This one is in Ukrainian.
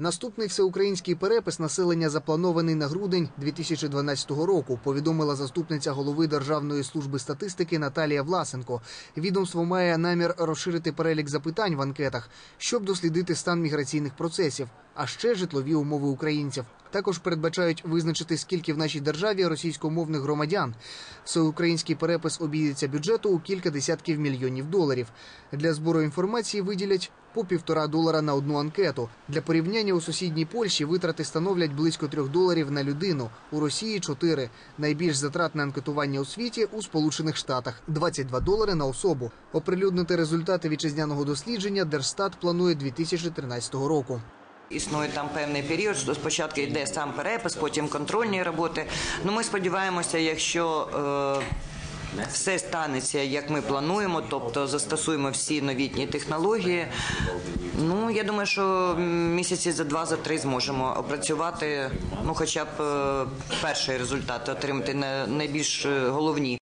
Наступний всеукраїнський перепис населення запланований на грудень 2012 року. Повідомила заступниця голови Державної служби статистики Наталія Власенко. Відомство має намір розширити перелік запитань в анкетах, щоб дослідити стан міграційних процесів, а ще житлові умови українців. Також передбачають визначити, скільки в нашій державі російськомовних громадян. Всеукраїнський перепис обійдеться бюджету у кілька десятків мільйонів доларів. Для збору інформації виділять по півтора долара на одну анкету. Для порівняння у сусідній Польщі витрати становлять близько трьох доларів на людину. У Росії чотири. Найбільш затратне анкетування у світі у Сполучених Штатах 22 долари на особу. Оприлюднити результати вітчизняного дослідження Держстат планує 2013 року. Існує там певний період, спочатку йде сам перепис, потім контрольні роботи. Ну, ми сподіваємося, якщо е, все станеться, як ми плануємо, тобто застосуємо всі новітні технології. Ну, я думаю, що місяці за два, за три зможемо опрацювати, ну, хоча б е, перший результат, отримати на- найбільш е, головні.